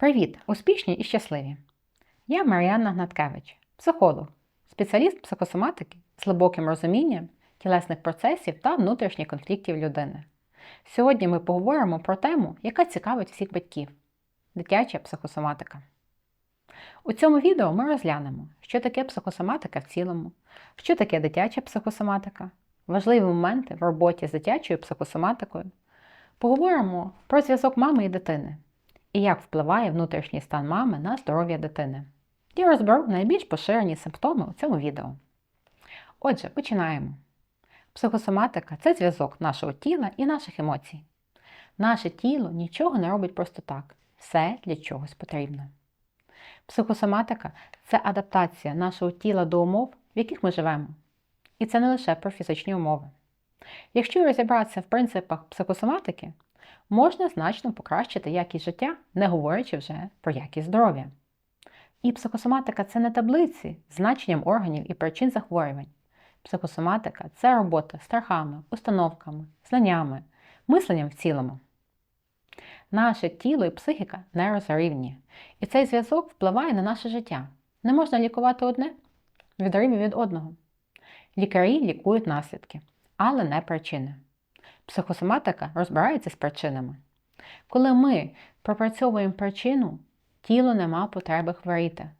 Привіт, успішні і щасливі! Я Мар'яна Гнаткевич, психолог, спеціаліст психосоматики з глибоким розумінням тілесних процесів та внутрішніх конфліктів людини. Сьогодні ми поговоримо про тему, яка цікавить всіх батьків дитяча психосоматика. У цьому відео ми розглянемо, що таке психосоматика в цілому, що таке дитяча психосоматика, важливі моменти в роботі з дитячою психосоматикою. Поговоримо про зв'язок мами і дитини і як впливає внутрішній стан мами на здоров'я дитини. Я розберу найбільш поширені симптоми у цьому відео. Отже, починаємо. Психосоматика це зв'язок нашого тіла і наших емоцій. Наше тіло нічого не робить просто так, все для чогось потрібно. Психосоматика це адаптація нашого тіла до умов, в яких ми живемо. І це не лише про фізичні умови. Якщо розібратися в принципах психосоматики, можна значно покращити якість життя, не говорячи вже про якість здоров'я. І психосоматика це не таблиці з значенням органів і причин захворювань. Психосоматика це робота страхами, установками, знаннями, мисленням в цілому. Наше тіло і психіка нерозривні, і цей зв'язок впливає на наше життя. Не можна лікувати одне відриві від одного. Лікарі лікують наслідки, але не причини. Психосоматика розбирається з причинами. Коли ми пропрацьовуємо причину, тіло нема потреби хворіти.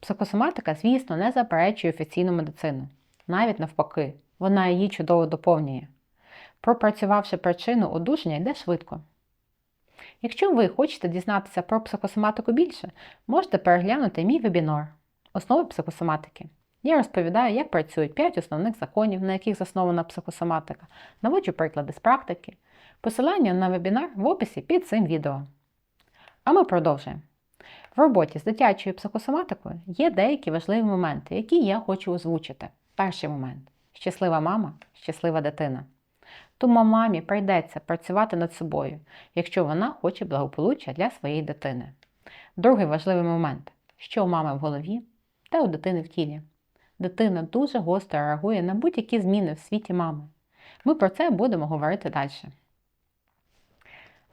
Психосоматика, звісно, не заперечує офіційну медицину. Навіть навпаки, вона її чудово доповнює. Пропрацювавши причину, одужання йде швидко. Якщо ви хочете дізнатися про психосоматику більше, можете переглянути мій вебінар Основи психосоматики. Я розповідаю, як працюють 5 основних законів, на яких заснована психосоматика, наводжу приклади з практики. Посилання на вебінар в описі під цим відео. А ми продовжуємо. В роботі з дитячою психосоматикою є деякі важливі моменти, які я хочу озвучити. Перший момент щаслива мама, щаслива дитина. Тому мамі прийдеться працювати над собою, якщо вона хоче благополуччя для своєї дитини. Другий важливий момент, що у мами в голові та у дитини в тілі. Дитина дуже гостро реагує на будь-які зміни в світі мами. Ми про це будемо говорити далі.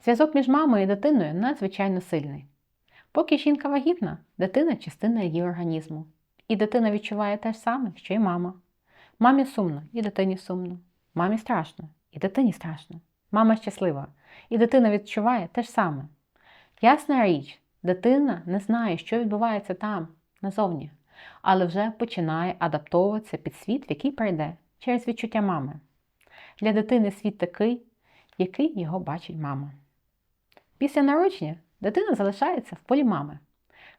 Зв'язок між мамою і дитиною надзвичайно сильний. Поки жінка вагітна, дитина частина її організму. І дитина відчуває те ж саме, що й мама. Мамі сумно, і дитині сумно. Мамі страшно, і дитині страшно. Мама щаслива, і дитина відчуває те ж саме. Ясна річ, дитина не знає, що відбувається там, назовні, але вже починає адаптовуватися під світ, в який прийде, через відчуття мами. Для дитини світ такий, який його бачить мама. Після народження дитина залишається в полі мами.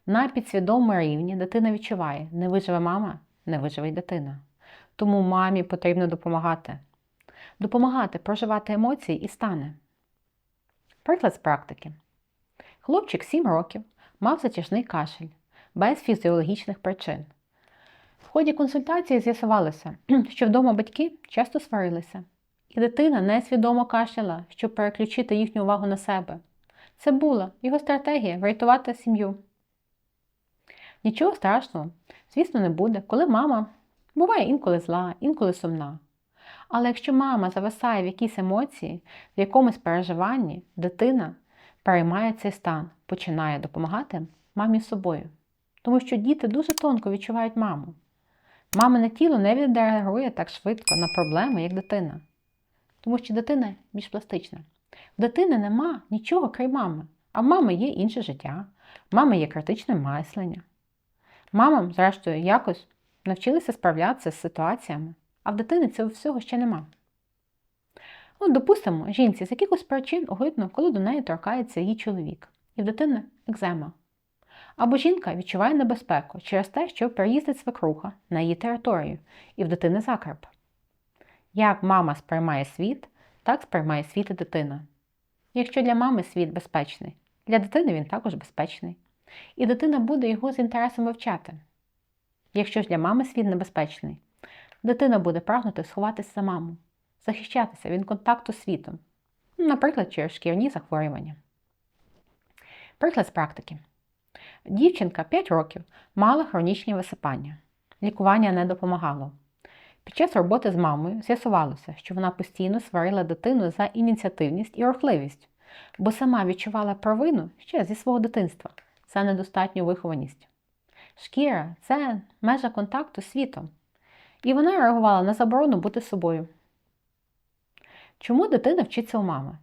На підсвідомому рівні дитина відчуває, не виживе мама, не виживе й дитина. Тому мамі потрібно допомагати. Допомагати проживати емоції і стани. Приклад з практики. Хлопчик 7 років мав затяжний кашель без фізіологічних причин. В ході консультації з'ясувалося, що вдома батьки часто сварилися, і дитина несвідомо кашляла, щоб переключити їхню увагу на себе. Це була його стратегія врятувати сім'ю. Нічого страшного, звісно, не буде, коли мама буває інколи зла, інколи сумна. Але якщо мама зависає в якійсь емоції, в якомусь переживанні, дитина переймає цей стан, починає допомагати мамі собою. Тому що діти дуже тонко відчувають маму. Мамине тіло не відреагує так швидко на проблеми, як дитина. Тому що дитина більш пластична. В дитини нема нічого крім мами, а в мами є інше життя, в мами є критичне мислення. Мамам, зрештою, якось навчилися справлятися з ситуаціями, а в дитини цього всього ще нема. От, допустимо, жінці з якихось причин огидно, коли до неї торкається її чоловік, і в дитини екзема. Або жінка відчуває небезпеку через те, що переїздить свекруха на її територію, і в дитини закарп. Як мама сприймає світ, так сприймає світ і дитина. Якщо для мами світ безпечний, для дитини він також безпечний. І дитина буде його з інтересом вивчати. Якщо ж для мами світ небезпечний, дитина буде прагнути сховатися за маму, захищатися від контакту з світом, наприклад, через шкірні захворювання. Приклад з практики. Дівчинка 5 років мала хронічні висипання. Лікування не допомагало. Під час роботи з мамою з'ясувалося, що вона постійно сварила дитину за ініціативність і рухливість, бо сама відчувала провину ще зі свого дитинства за недостатню вихованість. Шкіра це межа контакту з світом, і вона реагувала на заборону бути собою. Чому дитина вчиться у мами?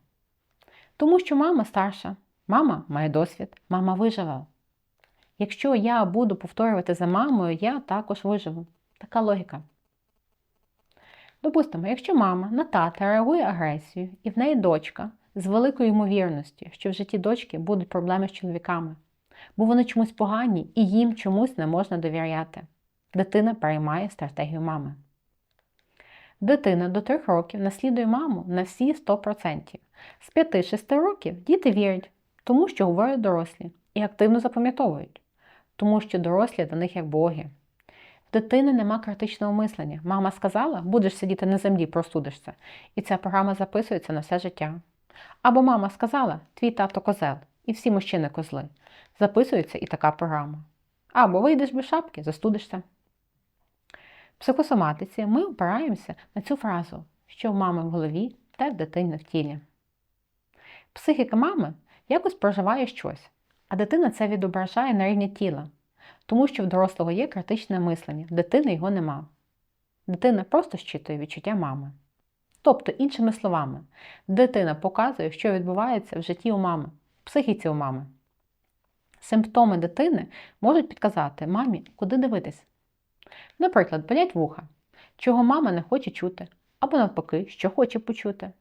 Тому що мама старша, мама має досвід, мама виживе. Якщо я буду повторювати за мамою, я також виживу. Така логіка. Допустимо, якщо мама на тата реагує агресією, і в неї дочка з великою ймовірністю, що в житті дочки будуть проблеми з чоловіками, бо вони чомусь погані і їм чомусь не можна довіряти. Дитина переймає стратегію мами. Дитина до 3 років наслідує маму на всі 100%. З 5-6 років діти вірять, тому що говорять дорослі, і активно запам'ятовують, тому що дорослі до них як боги. В дитини нема критичного мислення. Мама сказала, будеш сидіти на землі, простудишся, і ця програма записується на все життя. Або мама сказала, твій тато козел, і всі мужчини козли. Записується і така програма. Або вийдеш без шапки, застудишся. В психосоматиці ми опираємося на цю фразу, що в мами в голові, те в дитини в тілі. Психіка мами якось проживає щось, а дитина це відображає на рівні тіла, тому що в дорослого є критичне мислення, дитини його нема. Дитина просто щитує відчуття мами. Тобто, іншими словами, дитина показує, що відбувається в житті у мами, в психіці у мами. Симптоми дитини можуть підказати мамі, куди дивитись. Наприклад, болять вуха, чого мама не хоче чути, або навпаки, що хоче почути.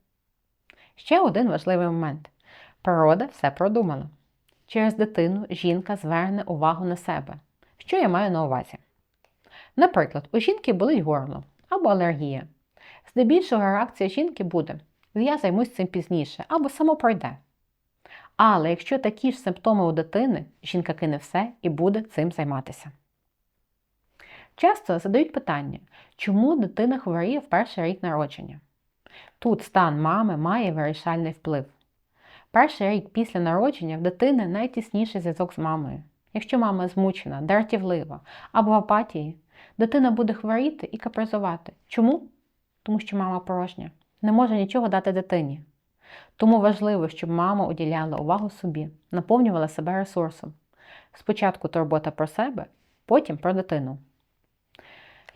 Ще один важливий момент. Природа все продумала. Через дитину жінка зверне увагу на себе. Що я маю на увазі? Наприклад, у жінки болить горло або алергія. Здебільшого реакція жінки буде: я займусь цим пізніше або само пройде. Але якщо такі ж симптоми у дитини, жінка кине все і буде цим займатися. Часто задають питання, чому дитина хворіє в перший рік народження? Тут стан мами має вирішальний вплив. Перший рік після народження в дитини найтісніший зв'язок з мамою. Якщо мама змучена, дратівлива або в апатії, дитина буде хворіти і капризувати. Чому? Тому що мама порожня, не може нічого дати дитині. Тому важливо, щоб мама уділяла увагу собі, наповнювала себе ресурсом. Спочатку турбота про себе, потім про дитину.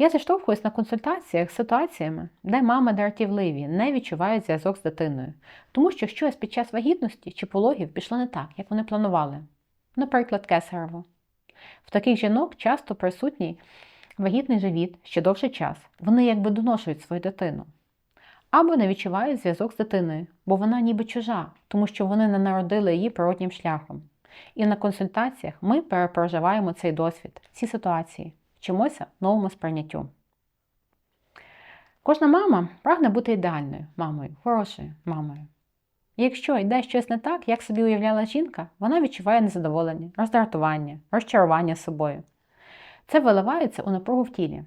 Я зіштовхуюсь на консультаціях з ситуаціями, де мами дратівливі не відчувають зв'язок з дитиною, тому що щось під час вагітності чи пологів пішло не так, як вони планували. Наприклад, кесарево. В таких жінок часто присутній вагітний живіт ще довший час. Вони якби доношують свою дитину. Або не відчувають зв'язок з дитиною, бо вона ніби чужа, тому що вони не народили її природнім шляхом. І на консультаціях ми перепроживаємо цей досвід, ці ситуації, вчимося новому сприйняттю. Кожна мама прагне бути ідеальною мамою, хорошою мамою. І якщо йде щось не так, як собі уявляла жінка, вона відчуває незадоволення, роздратування, розчарування собою. Це виливається у напругу в тілі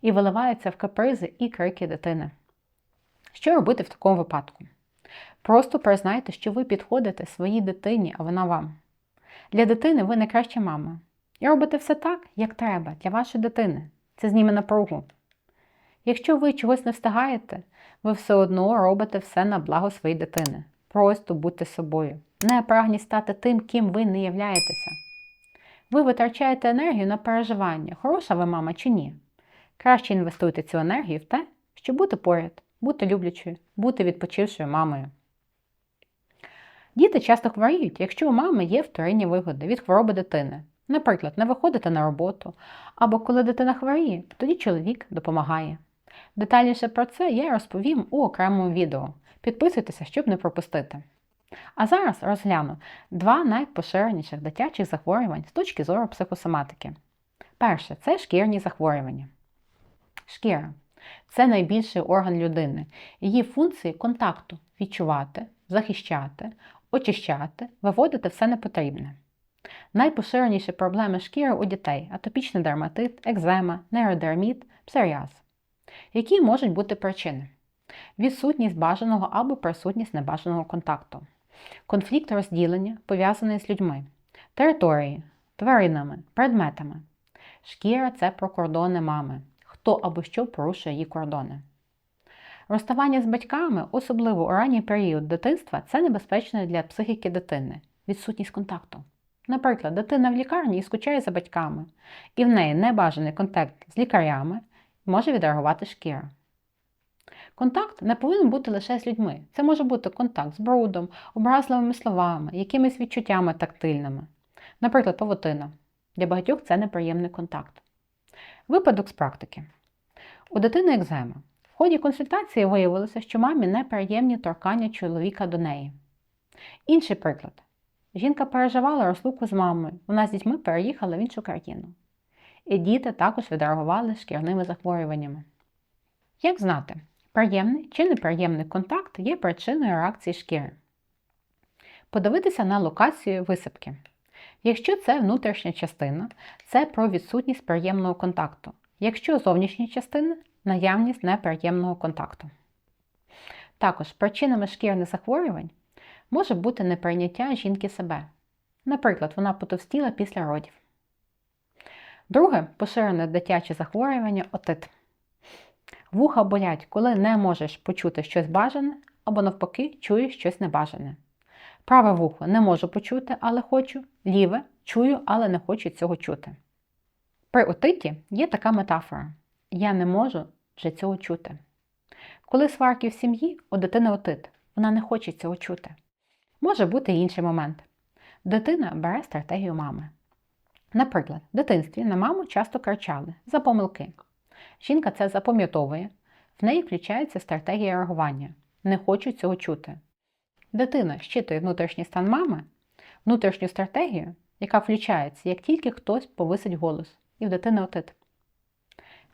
і виливається в капризи і крики дитини. Що робити в такому випадку? Просто признайте, що ви підходите своїй дитині, а вона вам. Для дитини ви найкраща мама. І робите все так, як треба, для вашої дитини. Це зніме напругу. Якщо ви чогось не встигаєте, ви все одно робите все на благо своєї дитини. Просто будьте собою. Не прагніть стати тим, ким ви не являєтеся. Ви витрачаєте енергію на переживання, хороша ви мама чи ні. Краще інвестуйте цю енергію в те, щоб бути поряд, бути люблячою, бути відпочившою мамою. Діти часто хворіють, якщо у мами є вторинні вигоди від хвороби дитини. Наприклад, не виходити на роботу, або коли дитина хворіє, тоді чоловік допомагає. Детальніше про це я розповім у окремому відео. Підписуйтеся, щоб не пропустити. А зараз розгляну два найпоширеніших дитячих захворювань з точки зору психосоматики. Перше це шкірні захворювання. Шкіра це найбільший орган людини. Її функції контакту відчувати, захищати, очищати, виводити все непотрібне. Найпоширеніші проблеми шкіри у дітей атопічний дерматит, екзема, нейродерміт, псоріаз. Які можуть бути причини? Відсутність бажаного або присутність небажаного контакту, конфлікт розділення, пов'язаний з людьми, території, тваринами, предметами. Шкіра це про кордони мами, хто або що порушує її кордони. Розставання з батьками, особливо у ранній період дитинства, це небезпечно для психіки дитини, відсутність контакту. Наприклад, дитина в лікарні і скучає за батьками, і в неї небажаний контакт з лікарями може відреагувати шкіра. Контакт не повинен бути лише з людьми. Це може бути контакт з брудом, образливими словами, якимись відчуттями тактильними. Наприклад, павутина. Для багатьох це неприємний контакт. Випадок з практики. У дитини екзема. В ході консультації виявилося, що мамі неприємні торкання чоловіка до неї. Інший приклад. Жінка переживала розлуку з мамою. Вона з дітьми переїхала в іншу країну. І діти також відреагували шкірними захворюваннями. Як знати, приємний чи неприємний контакт є причиною реакції шкіри? Подивитися на локацію висипки. Якщо це внутрішня частина, це про відсутність приємного контакту. Якщо зовнішня частина наявність неприємного контакту. Також причинами шкірних захворювань може бути неприйняття жінки себе. Наприклад, вона потовстіла після родів. Друге поширене дитяче захворювання отит. Вуха болять, коли не можеш почути щось бажане, або навпаки, чуєш щось небажане. Праве вухо не можу почути, але хочу, ліве чую, але не хочу цього чути. При отиті є така метафора: я не можу вже цього чути. Коли сварки в сім'ї, у дитини отит, вона не хоче цього чути. Може бути інший момент. Дитина бере стратегію мами. Наприклад, в дитинстві на маму часто кричали за помилки. Жінка це запам'ятовує, в неї включається стратегія реагування. Не хочу цього чути. Дитина щитує внутрішній стан мами, внутрішню стратегію, яка включається, як тільки хтось повисить голос, і в дитини отит.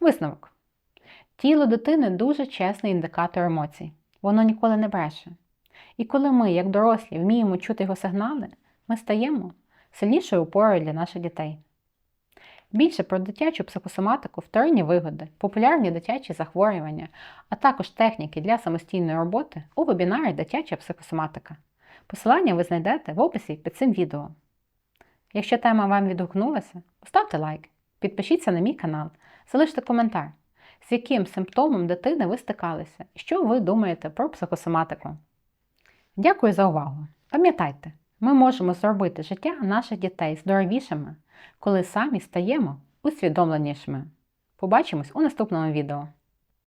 Висновок. Тіло дитини дуже чесний індикатор емоцій. Воно ніколи не бреше. І коли ми, як дорослі, вміємо чути його сигнали, ми стаємо сильнішою опорою для наших дітей. Більше про дитячу психосоматику, вторинні вигоди, популярні дитячі захворювання, а також техніки для самостійної роботи у вебінарі Дитяча психосоматика. Посилання ви знайдете в описі під цим відео. Якщо тема вам відгукнулася, поставте лайк, підпишіться на мій канал, залиште коментар, з яким симптомом дитини ви стикалися що ви думаєте про психосоматику. Дякую за увагу! Пам'ятайте, ми можемо зробити життя наших дітей здоровішими, коли самі стаємо усвідомленішими. Побачимось у наступному відео.